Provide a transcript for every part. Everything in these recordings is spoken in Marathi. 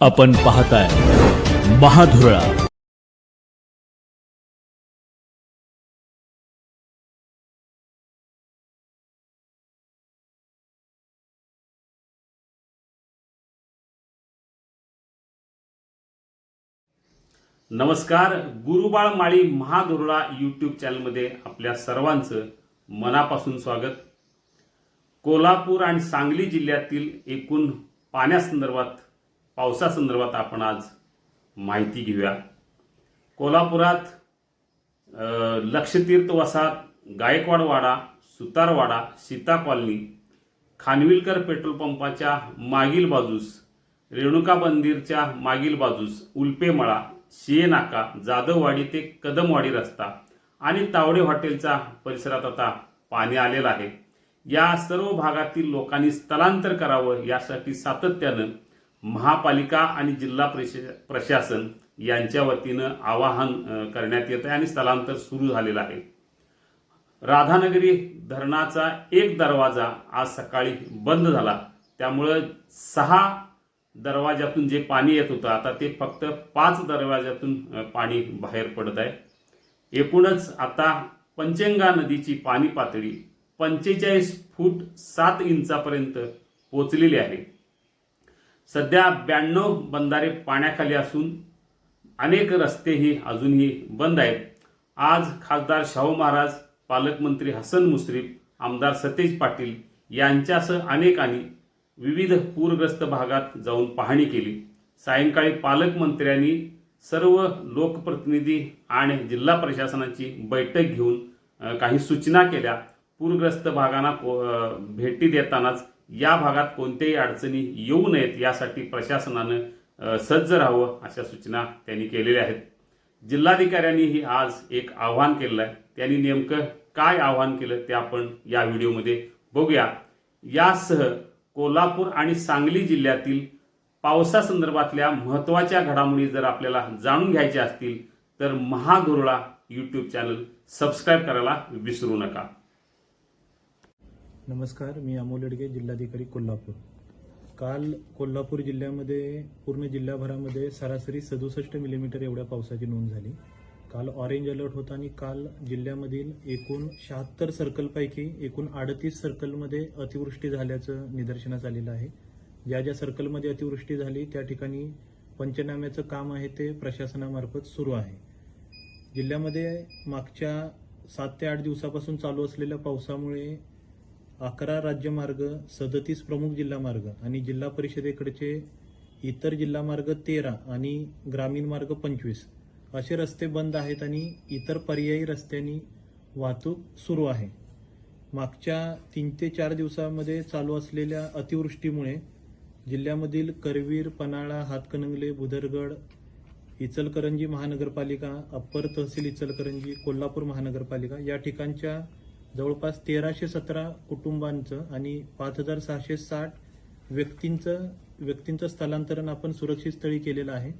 आपण पाहताय महाधुरळा. नमस्कार गुरुबाळ माळी महादुर्ळा यूट्यूब चॅनलमध्ये आपल्या सर्वांचं मनापासून स्वागत. कोल्हापूर आणि सांगली जिल्ह्यातील एकूण पाण्यासंदर्भात पावसासंदर्भात आपण आज माहिती घेऊया. कोल्हापुरात लक्षतीर्थ वसाहत गायकवाडवाडा सुतारवाडा सीता कॉलनी खानविलकर पेट्रोल पंपाच्या मागील बाजूस रेणुका मंदिरच्या मागील बाजूस उल्पेमळा शियेनाका जाधववाडी ते कदमवाडी रस्ता आणि तावडे हॉटेलचा परिसरात आता पाणी आलेलं आहे. या सर्व भागातील लोकांनी स्थलांतर करावं यासाठी सातत्यानं महापालिका आणि जिल्हा प्रशा- प्रशासन यांच्या वतीनं आवाहन करण्यात येत आहे आणि स्थलांतर सुरू झालेलं आहे. राधानगरी धरणाचा एक दरवाजा आज सकाळी बंद झाला. त्यामुळं सहा दरवाजातून जे पाणी येत होतं आता ते फक्त पाच दरवाजातून पाणी बाहेर पडत आहे. एकूणच आता पंचंगा नदीची पाणी पातळी पंचेचाळीस फूट सात इंचापर्यंत पोचलेली आहे. सध्या ब्याण्णव बंधारे पाण्याखाली असून अनेक रस्तेही अजूनही बंद आहेत. आज खासदार शाहू महाराज पालकमंत्री हसन मुश्रीफ आमदार सतेज पाटील यांच्यासह अनेकांनी विविध पूरग्रस्त भागात जाऊन पाहणी केली. सायंकाळी पालकमंत्र्यांनी सर्व लोकप्रतिनिधी आणि जिल्हा प्रशासनाची बैठक घेऊन काही सूचना केल्या. पूरग्रस्त भागांना भेटी देतानाच या भागात कोणत्याही अडचणी येऊ नयेत यासाठी प्रशासनानं सज्ज राहावं अशा सूचना त्यांनी केलेल्या आहेत. जिल्हाधिकाऱ्यांनीही आज एक आव्हान केलेलं आहे. त्यांनी नेमकं काय आव्हान केलं ते आपण या व्हिडिओमध्ये बघूया. यासह कोल्हापूर आणि सांगली जिल्ह्यातील पावसासंदर्भातल्या महत्त्वाच्या घडामोडी जर आपल्याला जाणून घ्यायच्या असतील तर महागुरुळा यूट्यूब चॅनल सबस्क्राईब करायला विसरू नका. नमस्कार मी अमोल येडगे जिल्हाधिकारी कोल्हापूर. काल कोल्हापूर जिल्ह्यामध्ये पूर्ण जिल्हाभरामध्ये सरासरी सदुसष्ट मिलीमीटर एवढ्या पावसाची नोंद झाली. काल ऑरेंज अलर्ट होता आणि काल जिल्ह्यामधील एकूण शहात्तर सर्कलपैकी एकूण अडतीस सर्कलमध्ये अतिवृष्टी झाल्याचं निदर्शनास आलेलं आहे. ज्या ज्या सर्कलमध्ये अतिवृष्टी झाली त्या ठिकाणी पंचनाम्याचं काम आहे ते प्रशासनामार्फत सुरू आहे. जिल्ह्यामध्ये मागच्या सात ते आठ दिवसापासून चालू असलेल्या पावसामुळे अकरा राज्यमार्ग सदतीस प्रमुख जिल्हा मार्ग आणि जिल्हा परिषदेकडचे इतर जिल्हा मार्ग तेरा आणि ग्रामीण मार्ग पंचवीस. असे रस्ते बंद आहेत आणि इतर पर्यायी रस्त्यांनी वाहतूक सुरू आहे. मागच्या तीन ते चार दिवसामध्ये चालू असलेल्या अतिवृष्टीमुळे जिल्ह्यामधील करवीर पन्हाळा हातकणंगले बुदरगड इचलकरंजी महानगरपालिका अप्पर तहसील इचलकरंजी कोल्हापूर महानगरपालिका या ठिकाणच्या जवळपास तेराशे सतरा कुटुंबांचं आणि पाच हजार सहाशे साठ व्यक्तींचं व्यक्तींचं स्थलांतरण आपण सुरक्षित स्थळी केलेलं आहे.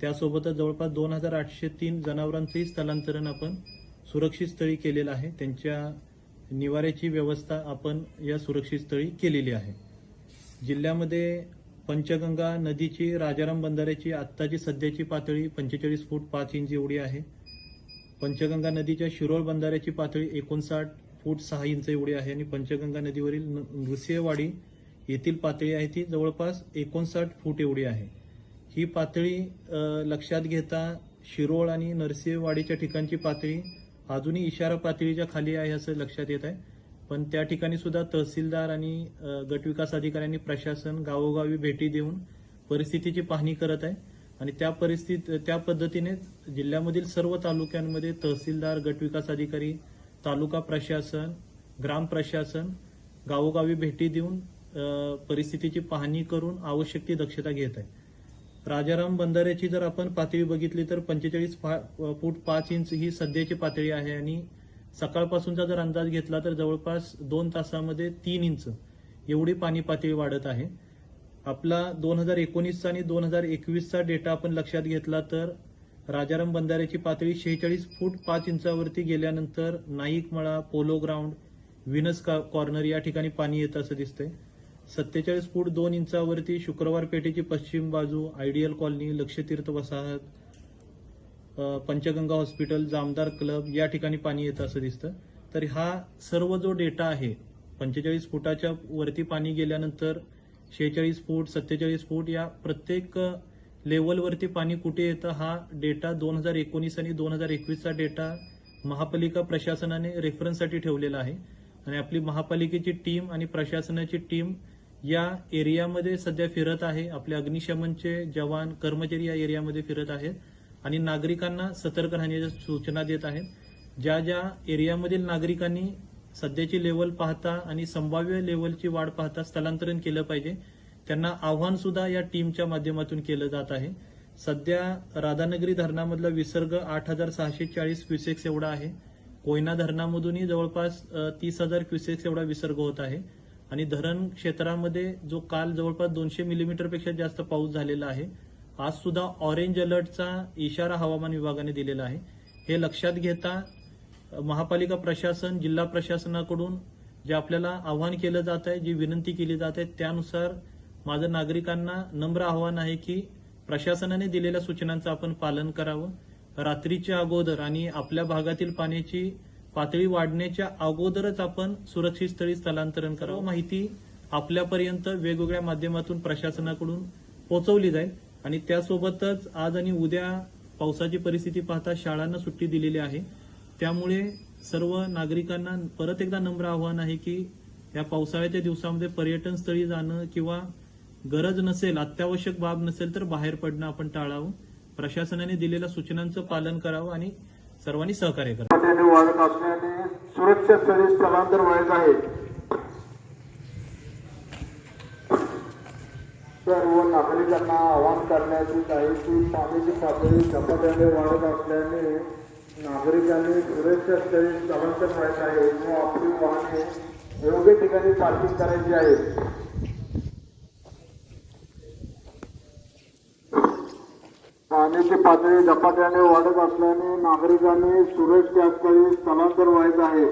त्यासोबतच जवळपास दोन हजार आठशे तीन जनावरांचंही स्थलांतरण आपण सुरक्षित स्थळी केलेलं आहे. त्यांच्या निवाऱ्याची व्यवस्था आपण या सुरक्षित स्थळी केलेली आहे. जिल्ह्यामध्ये पंचगंगा नदीची राजाराम बंधाऱ्याची आत्ताची सध्याची पातळी पंचेचाळीस फूट पाच इंच एवढी आहे. पंचगंगा नदीच्या शिरोळ बंधाऱ्याची पातळी एकोणसाठ फूट सहा इंच एवढी आहे आणि पंचगंगा नदीवरील न- नृसिंहवाडी येथील पातळी आहे ती जवळपास एकोणसाठ फूट एवढी आहे. ही पातळी लक्षात घेता शिरोळ आणि नरसिंहवाडीच्या ठिकाणची पातळी अजूनही इशारा पातळीच्या खाली आहे असं लक्षात येत आहे. पण त्या ठिकाणी सुद्धा तहसीलदार आणि गटविकास अधिकाऱ्यांनी प्रशासन गावोगावी भेटी देऊन परिस्थितीची पाहणी करत आहे. आणि त्या परिस्थिती त्या पद्धतीने जिल्ह्यामधील सर्व तालुक्यांमध्ये तहसीलदार गटविकास अधिकारी तालुका प्रशासन ग्राम प्रशासन गावोगावी भेटी देऊन परिस्थितीची पाहणी करून आवश्यक ती दक्षता घेत आहे. राजाराम बंधाऱ्याची जर आपण पातळी बघितली तर पंचेचाळीस फूट पाच इंच ही सध्याची पातळी आहे आणि सकाळपासूनचा जर अंदाज घेतला तर जवळपास दोन तासामध्ये तीन इंच एवढी पाणी पातळी वाढत आहे. आपला दोन हजार एकोणीसचा आणि दोन हजार एकवीसचा डेटा आपण लक्षात घेतला तर राजाराम बंधाऱ्याची पातळी शेहेचाळीस फूट पाच इंचावरती गेल्यानंतर नाईकमळा पोलो ग्राउंड विनस का- कॉर्नर या ठिकाणी पाणी येतं असं दिसतंय. सत्तेचाळीस फूट दोन इंचावरती शुक्रवार पेठेची पश्चिम बाजू आयडियल कॉलनी लक्षतीर्थ वसाहत पंचगंगा हॉस्पिटल जामदार क्लब या ठिकाणी पाणी येतं असं दिसतं. तर हा सर्व जो डेटा आहे पंचेचाळीस फुटाच्या वरती पाणी गेल्यानंतर शेहेचाळीस फूट सत्तेचाळीस फूट या प्रत्येक लेवलवरती पाणी कुठे येतं हा डेटा दोन हजार एकोणीस आणि दोन हजार एकवीसचा डेटा महापालिका प्रशासनाने रेफरन्ससाठी ठेवलेला आहे. आणि आपली महापालिकेची टीम आणि प्रशासनाची टीम या एरियामध्ये सध्या फिरत आहे. आपले अग्निशमनचे जवान कर्मचारी या एरियामध्ये फिरत आहेत. आणि नागरिकांना सतर्क राहण्याच्या सूचना देत आहेत. ज्या ज्या एरियामधील नागरिकांनी सध्याची लेवल पाहता आणि संभाव्य लेवलची वाढ पाहता स्थलांतरण केलं पाहिजे त्यांना आव्हान सुद्धा या टीमच्या माध्यमातून केलं जात आहे. सध्या राधानगरी धरणामधला विसर्ग आठ हजार सहाशे चाळीस क्युसेक्स एवढा आहे. कोयना धरणामधूनही जवळपास तीस हजार क्युसेक्स एवढा विसर्ग होत आहे. आणि धरण क्षेत्रामध्ये जो काल जवळपास दोनशे मिलीमीटरपेक्षा जास्त पाऊस झालेला आहे आज सुद्धा ऑरेंज अलर्टचा इशारा हवामान विभागाने दिलेला आहे. हे लक्षात घेता महापालिका प्रशासन जिल्हा प्रशासनाकडून जे आपल्याला आव्हान केलं जात आहे जी विनंती केली जात आहे त्यानुसार माझं नागरिकांना नम्र आव्हान आहे की प्रशासनाने दिलेल्या सूचनांचं आपण पालन करावं. रात्रीच्या अगोदर आणि आपल्या भागातील पाण्याची पातळी वाढण्याच्या अगोदरच आपण सुरक्षित स्थळी स्थलांतरण करावं. माहिती आपल्यापर्यंत वेगवेगळ्या माध्यमातून प्रशासनाकडून पोहोचवली जाईल आणि त्यासोबतच आज आणि उद्या पावसाची परिस्थिती पाहता शाळांना सुट्टी दिलेली आहे. त्यामुळे सर्व नागरिकांना परत एकदा नम्र आव्हान आहे की या पावसाळ्याच्या दिवसामध्ये पर्यटन स्थळी जाणं किंवा गरज नसेल अत्यावश्यक बाब नसेल तर बाहेर पडणं आपण टाळावं. प्रशासनाने दिलेल्या सूचनांचं पालन करावं आणि सर्वांनी सहकार्य करावं. वाढत असल्याने सुरक्षा स्थळी स्थलांतर व्हायच आहे सर्व नागरिकांना आवाहन करण्याची काही की पाण्याची पातळी झपाट्याने वाढत असल्याने नागरिकांनी सुरक्षा स्थळी स्थलांतर व्हायचं आहे व आपली वाहने योग्य ठिकाणी पार्किंग करायची आहे पाण्याची पातळी झपाट्याने वाढत असल्याने नागरिकांनी सुरक्षित स्थळी स्थलांतर व्हायचं आहे.